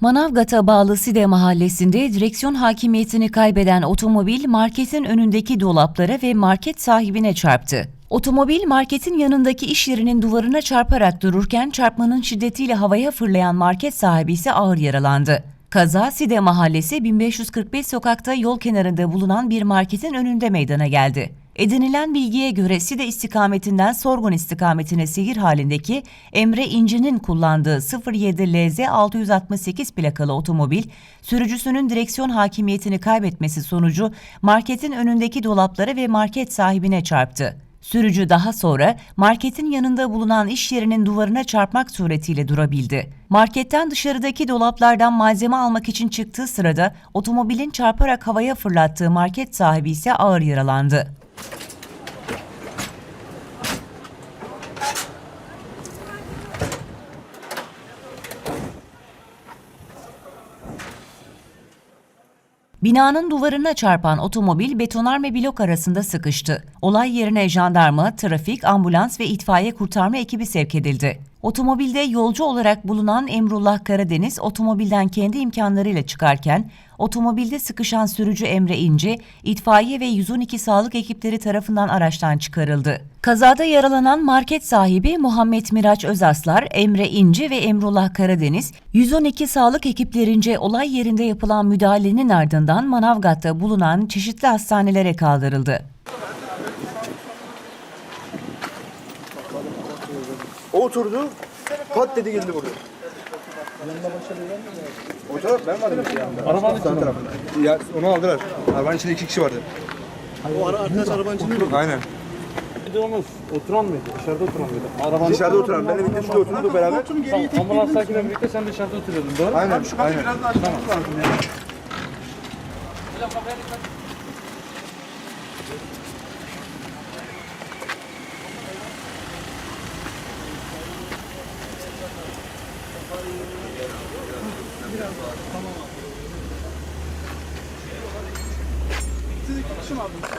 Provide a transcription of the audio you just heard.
Manavgat'a bağlı Side mahallesinde direksiyon hakimiyetini kaybeden otomobil marketin önündeki dolaplara ve market sahibine çarptı. Otomobil marketin yanındaki iş yerinin duvarına çarparak dururken çarpmanın şiddetiyle havaya fırlayan market sahibi ise ağır yaralandı. Kaza Side Mahallesi 1545 sokakta yol kenarında bulunan bir marketin önünde meydana geldi. Edinilen bilgiye göre Side istikametinden Sorgun istikametine seyir halindeki Emre İnci'nin kullandığı 07 LZ 668 plakalı otomobil, sürücüsünün direksiyon hakimiyetini kaybetmesi sonucu marketin önündeki dolaplara ve market sahibine çarptı. Sürücü daha sonra marketin yanında bulunan iş yerinin duvarına çarpmak suretiyle durabildi. Marketten dışarıdaki dolaplardan malzeme almak için çıktığı sırada otomobilin çarparak havaya fırlattığı market sahibi ise ağır yaralandı. Binanın duvarına çarpan otomobil betonarme blok arasında sıkıştı. Olay yerine jandarma, trafik, ambulans ve itfaiye kurtarma ekibi sevk edildi. Otomobilde yolcu olarak bulunan Emrullah Karadeniz otomobilden kendi imkanlarıyla çıkarken otomobilde sıkışan sürücü Emre İnce itfaiye ve 112 sağlık ekipleri tarafından araçtan çıkarıldı. Kazada yaralanan market sahibi Muhammed Miraç Özaslar, Emre İnce ve Emrullah Karadeniz 112 sağlık ekiplerince olay yerinde yapılan müdahalenin ardından Manavgat'ta bulunan çeşitli hastanelere kaldırıldı. O oturdu. Pat dedi geldi buraya. O taraf ben vardım işte yanında. Arabanın içinde. tarafında. Ya onu aldılar. Arabanın içinde iki kişi vardı. O ara arkadaş arabanın içinde mi? Aynen. Gidiyorsunuz. Oturan mıydı? Dışarıda oturan mıydı? Arabanın Dışarıda oturan. Benle birlikte şurada oturduk beraber. Tamam, ambulans sakinle birlikte sen dışarıda oturuyordun. Doğru mu? Aynen. Şu kapıyı Aynen. biraz daha açmamız lazım ya. Siz iki kişi mi aldınız?